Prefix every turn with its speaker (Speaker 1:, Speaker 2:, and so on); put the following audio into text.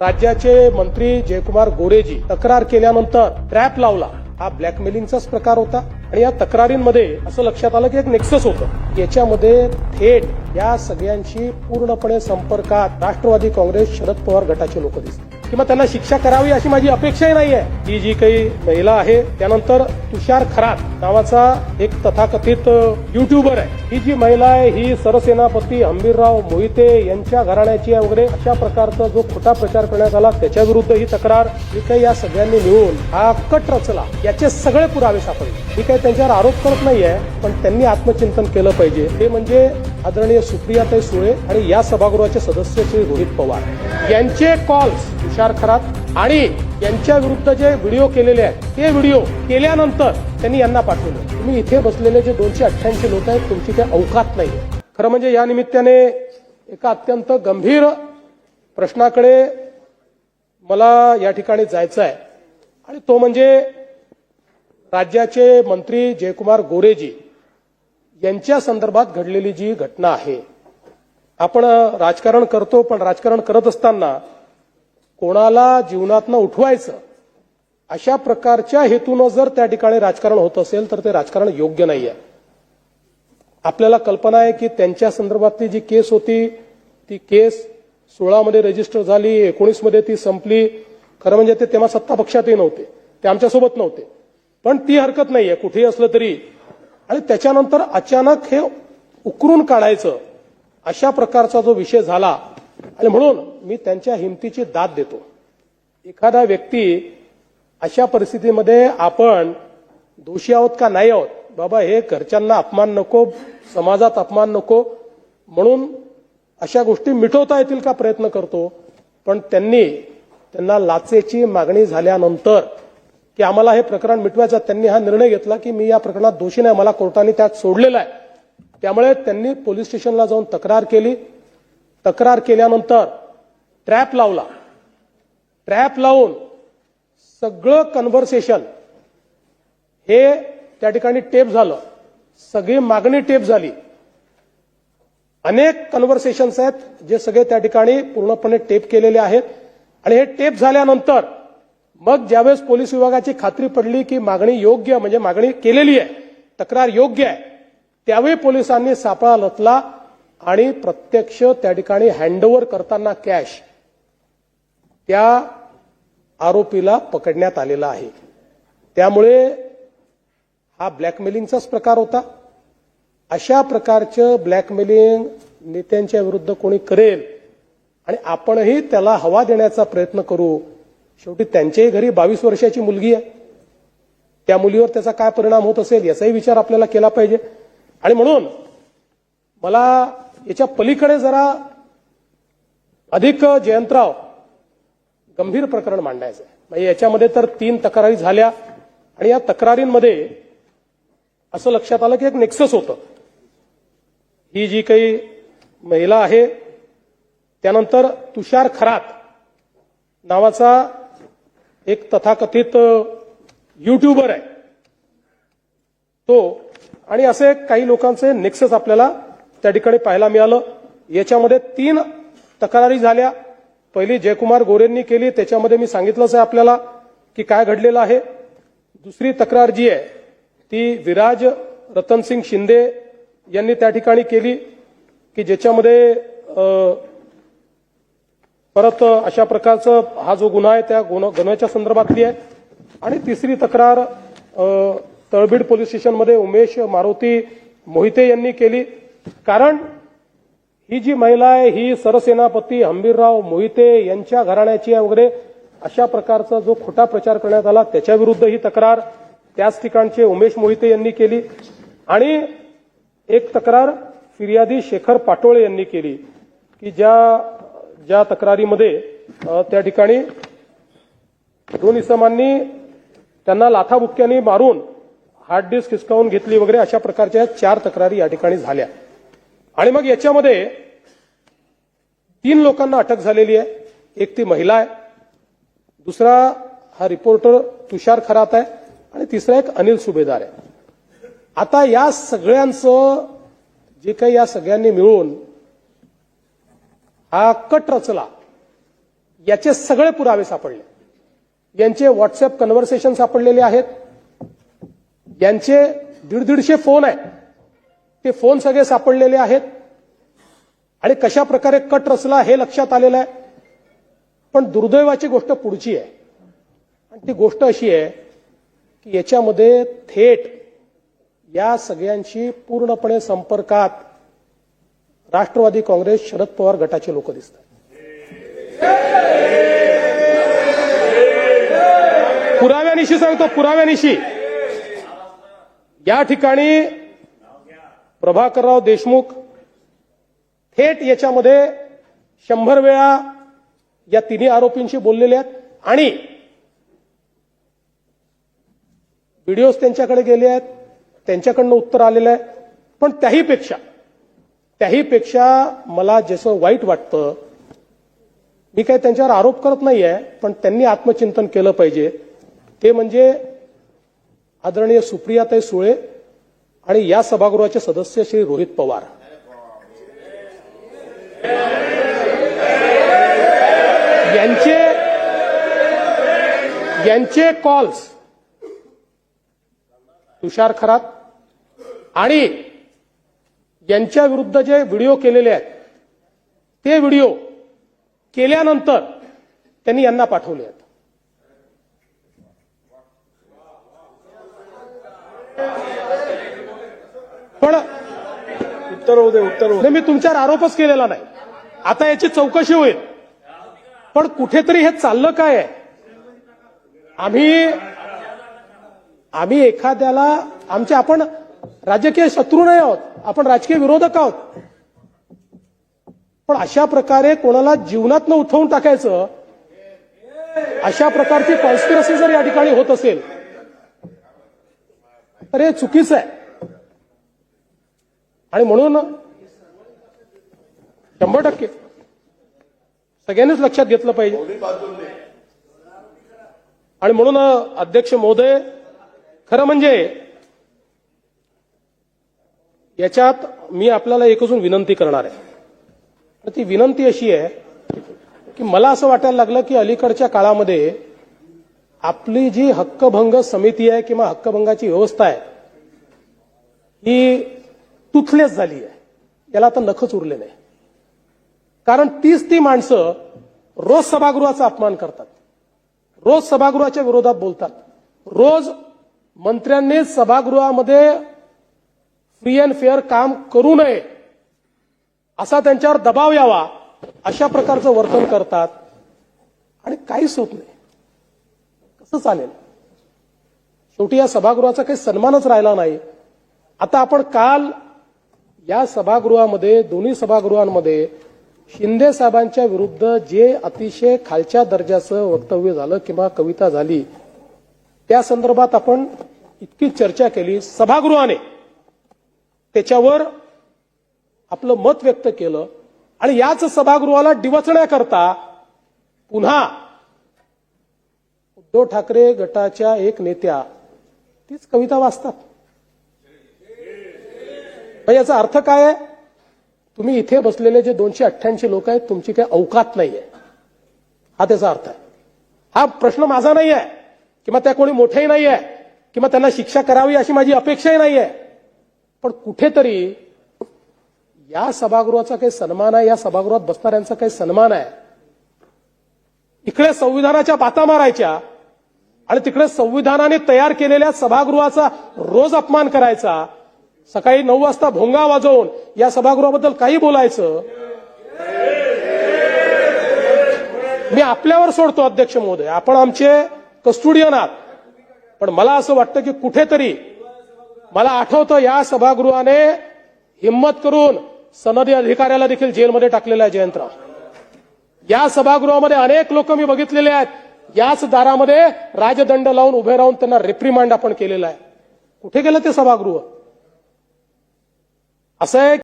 Speaker 1: राज्याचे मंत्री जयकुमार गोरेजी तक्रार केल्यानंतर ट्रॅप लावला. हा ब्लॅकमेलिंगचाच प्रकार होता आणि या तक्रारींमध्ये असं लक्षात आलं की एक नेक्सस होतं. याच्यामध्ये थेट या सगळ्यांशी पूर्णपणे संपर्कात राष्ट्रवादी काँग्रेस शरद पवार गटाचे लोक दिसतात. किंवा त्यांना शिक्षा करावी अशी माझी अपेक्षाही नाहीये. ही जी काही महिला आहे त्यानंतर तुषार खरात नावाचा एक तथाकथित युट्यूबर आहे. ही जी महिला आहे ही सरसेनापती हंबीरराव मोहिते यांच्या घराण्याची आहे वगैरे अशा प्रकारचा जो खोटा प्रचार करण्यात आला त्याच्या विरुद्ध ही तक्रार. मी काही या सगळ्यांनी मिळून हा कट रचला याचे सगळे पुरावे सापडले. मी काही त्यांच्यावर आरोप करत नाहीये पण त्यांनी आत्मचिंतन केलं पाहिजे. ते म्हणजे आदरणीय सुप्रियाताई सुळे आणि या सभागृहाचे सदस्य श्री रोहित पवार. यांचे कॉल्स तुषार खरात आणि यांच्या विरुद्ध जे व्हिडिओ केलेले आहेत ते व्हिडिओ केल्यानंतर त्यांनी यांना पाठवले. तुम्ही इथे बसलेले जे दोनशे अठ्ठ्याऐंशी लोक आहेत तुमची काही अवकात नाही. खरं म्हणजे या निमित्ताने एका अत्यंत गंभीर प्रश्नाकडे मला या ठिकाणी जायचं आहे. आणि तो म्हणजे राज्याचे मंत्री जयकुमार गोरेजी यांच्या संदर्भात घडलेली जी घटना आहे. आपण राजकारण करतो पण राजकारण करत असताना कोणाला जीवनातनं उठवायचं अशा प्रकारच्या हेतूनं जर त्या ठिकाणी राजकारण होत असेल तर ते राजकारण योग्य नाही आहे आपल्याला कल्पना आहे की त्यांच्या संदर्भातली जी केस होती ती केस सोळामध्ये रजिस्टर झाली एकोणीसमध्ये ती संपली. खरं म्हणजे ते तेव्हा सत्ता पक्षातही नव्हते ते आमच्यासोबत नव्हते. पण ती हरकत नाहीये कुठेही असलं तरी. आणि त्याच्यानंतर अचानक हे उकरून काढायचं अशा प्रकारचा जो विषय झाला आणि म्हणून मी त्यांच्या हिमतीची दाद देतो. एखादा व्यक्ती अशा परिस्थितीमध्ये आपण दोषी आहोत का नाही आहोत? बाबा हे घरच्यांना अपमान नको समाजात अपमान नको. म्हणून अशा गोष्टी मिटवता येतील का प्रयत्न करतो. पण त्यांनी त्यांना लाचेची मागणी झाल्यानंतर की आम्हाला हे प्रकरण मिटवायचं त्यांनी हा निर्णय घेतला की मी या प्रकरणात दोषी नाही. मला कोर्टाने त्यात सोडलेला आहे. त्यामुळे त्यांनी पोलीस स्टेशनला जाऊन तक्रार केली. तक्रार केल्यानंतर ट्रॅप लावला. ट्रॅप लावून सगळं कन्व्हर्सेशन हे त्या ठिकाणी टेप झालं. सगळी मागणी टेप झाली. अनेक कन्व्हर्सेशन्स आहेत जे सगळे त्या ठिकाणी पूर्णपणे टेप केलेले आहेत. आणि हे टेप झाल्यानंतर मग ज्यावेळेस पोलीस विभागाची खात्री पडली की मागणी योग्य म्हणजे मागणी केलेली आहे तक्रार योग्य आहे त्यावेळी पोलिसांनी सापळा लतला आणि प्रत्यक्ष त्या ठिकाणी हँडओव्हर करताना कॅश त्या आरोपीला पकडण्यात आलेला आहे. त्यामुळे हा ब्लॅकमेलिंगचाच प्रकार होता. अशा प्रकारचं ब्लॅकमेलिंग नेत्यांच्या विरुद्ध कोणी करेल आणि आपणही त्याला हवा देण्याचा प्रयत्न करू शेवटी त्यांच्याही घरी बावीस वर्षाची मुलगी आहे. त्या मुलीवर त्याचा काय परिणाम होत असेल याचाही विचार आपल्याला केला पाहिजे. आणि म्हणून मला याच्या पलीकडे जरा अधिक जयंतराव गंभीर प्रकरण मांडायचं आहे म्हणजे याच्यामध्ये तर तीन तक्रारी झाल्या आणि या तक्रारींमध्ये असं लक्षात आलं की एक नेक्सस होतं. ही जी काही महिला आहे त्यानंतर तुषार खरात नावाचा एक तथाकथित युट्यूबर आहे. तो आणि असे काही लोकांचे नेक्सस आपल्याला त्या ठिकाणी पाहायला मिळालं. याच्यामध्ये तीन तक्रारी झाल्या. पहिली जयकुमार गोरेंनी केली. त्याच्यामध्ये मी सांगितलंच आहे आपल्याला की काय घडलेलं आहे. दुसरी तक्रार जी आहे ती विराज रतनसिंग शिंदे यांनी त्या ठिकाणी केली की ज्याच्यामध्ये परत अशा प्रकारचं हा जो गुन्हा आहे त्या गुन्ह्याच्या संदर्भातली आहे. आणि तिसरी तक्रार तळबीड पोलीस स्टेशनमध्ये उमेश मारुती मोहिते यांनी केली. कारण ही जी महिला आहे ही सरसेनापती हंबीरराव मोहिते यांच्या घराण्याची आहे वगैरे अशा प्रकारचा जो खोटा प्रचार करण्यात आला त्याच्याविरुद्ध ही तक्रार त्याच ठिकाणचे उमेश मोहिते यांनी केली. आणि एक तक्रार फिर्यादी शेखर पाटोळे यांनी केली की ज्या ज्या तक्रारीमध्ये त्या ठिकाणी दोन इसमांनी त्यांना लाथाबुक्क्यांनी मारून हार्ड डिस्क हिसकावून घेतली वगैरे अशा प्रकारच्या चार तक्रारी या ठिकाणी झाल्या. आणि मग याच्यामध्ये तीन लोकांना अटक झालेली आहे. एक ती महिला आहे. दुसरा हा रिपोर्टर तुषार खरात आहे. आणि तिसरा एक अनिल सुभेदार आहे. आता या सगळ्यांचं जे काही या सगळ्यांनी मिळून हा कट रचला याचे सगळे पुरावे सापडले. यांचे व्हॉट्सअप कन्व्हर्सेशन सापडलेले आहेत. यांचे दीड दीडशे फोन आहेत. ते फोन सगळे सापडलेले आहेत. आणि कशा प्रकारे कट रचला हे लक्षात आलेलं आहे. पण दुर्दैवाची गोष्ट पुढची आहे. आणि ती गोष्ट अशी आहे की याच्यामध्ये थेट या सगळ्यांशी पूर्णपणे संपर्कात राष्ट्रवादी काँग्रेस शरद पवार गटाचे लोक दिसतात. पुराव्यानिशी सांगतो पुराव्यानिशी. या ठिकाणी प्रभाकरराव देशमुख थेट याच्यामध्ये शंभर वेळा या तिन्ही आरोपींशी बोललेले आहेत आणि व्हिडिओज त्यांच्याकडे गेले आहेत त्यांच्याकडनं उत्तर आलेलं आहे. पण त्याहीपेक्षा त्याहीपेक्षा मला जसं वाईट वाटतं मी काही त्यांच्यावर आरोप करत नाहीये पण त्यांनी आत्मचिंतन केलं पाहिजे. ते म्हणजे आदरणीय सुप्रियाताई सुळे आणि या सभागृहाचे सदस्य श्री रोहित पवार. यांचे यांचे कॉल्स तुषार खरात. आणि यांच्या विरुद्ध जे व्हिडिओ केलेले आहेत ते व्हिडिओ केल्यानंतर त्यांनी यांना पाठवले आहेत. पण
Speaker 2: उत्तर होऊ दे उत्तर होऊ दे.
Speaker 1: मी तुमच्यावर आरोपच केलेला नाही. आता याची चौकशी होईल. पण कुठेतरी हे चाललं काय आहे? आम्ही आम्ही एखाद्याला आमचे आपण राजकीय शत्रू नाही आहोत आपण राजकीय विरोधक आहोत. पण अशा प्रकारे कोणाला जीवनातनं उठवून टाकायचं अशा प्रकारची कॉन्स्पिरसी जर या ठिकाणी होत असेल तर हे चुकीचं आहे. आणि म्हणून शंभर टक्के. सगळ्यांनीच लक्षात घेतलं पाहिजे. आणि म्हणून अध्यक्ष महोदय खरं म्हणजे याच्यात मी आपल्याला एक अजून विनंती करणार आहे. ती विनंती अशी आहे की मला असं वाटायला लागलं की अलीकडच्या काळामध्ये आपली जी हक्कभंग समिती आहे किंवा हक्कभंगाची व्यवस्था आहे ही तुथलेच झाली आहे याला आता नखच उरले नाही. कारण तीच ती माणसं रोज सभागृहाचा अपमान करतात. रोज सभागृहाच्या विरोधात बोलतात. रोज मंत्र्यांनी सभागृहामध्ये फ्री अँड फेअर काम करू नये. असा त्यांच्यावर दबाव यावा अशा प्रकारचं वर्तन करतात. आणि काहीच होत नाही. कसं चालेल? शेवटी या सभागृहाचा काही सन्मानच राहिला नाही. आता आपण काल या सभागृहामध्ये दोन्ही सभागृहांमध्ये शिंदे साहेबांच्या विरुद्ध जे अतिशय खालच्या दर्जाचं वक्तव्य झालं किंवा कविता झाली त्या संदर्भात आपण इतकी चर्चा केली. सभागृहाने त्याच्यावर आपलं मत व्यक्त केलं आणि याच सभागृहाला डिवचण्याकरता पुन्हा उद्धव ठाकरे गटाच्या एक नेत्या तीच कविता वाचतात. मग याचा अर्थ काय आहे? तुम्ही इथे बसलेले जे दोनशे अठ्ठ्याऐंशी लोक आहेत तुमची काही अवकात नाहीये. हा त्याचा अर्थ आहे. हा प्रश्न माझा नाही आहे किंवा त्या कोणी मोठेही नाही आहे किंवा त्यांना शिक्षा करावी अशी माझी अपेक्षाही नाही आहे पण कुठेतरी या सभागृहाचा काही सन्मान आहे या सभागृहात बसणाऱ्यांचा काही सन्मान आहे. इकडे संविधानाच्या बाता मारायच्या आणि तिकडे संविधानाने तयार केलेल्या सभागृहाचा रोज अपमान करायचा सकाळी नऊ वाजता भोंगा वाजवून या सभागृहाबद्दल काही बोलायचं? मी आपल्यावर सोडतो अध्यक्ष महोदय. आपण आमचे कस्टुडियन आहात. पण मला असं वाटतं की कुठेतरी मला आठवतं या सभागृहाने हिंमत करून सनदी अधिकाऱ्याला देखील जेलमध्ये टाकलेला आहे जयंतराव. या सभागृहामध्ये अनेक लोक मी बघितलेले आहेत. याच दारामध्ये राजदंड लावून उभे राहून त्यांना रिप्रिमांड आपण केलेला आहे. कुठे गेलं ते सभागृह? असं आहे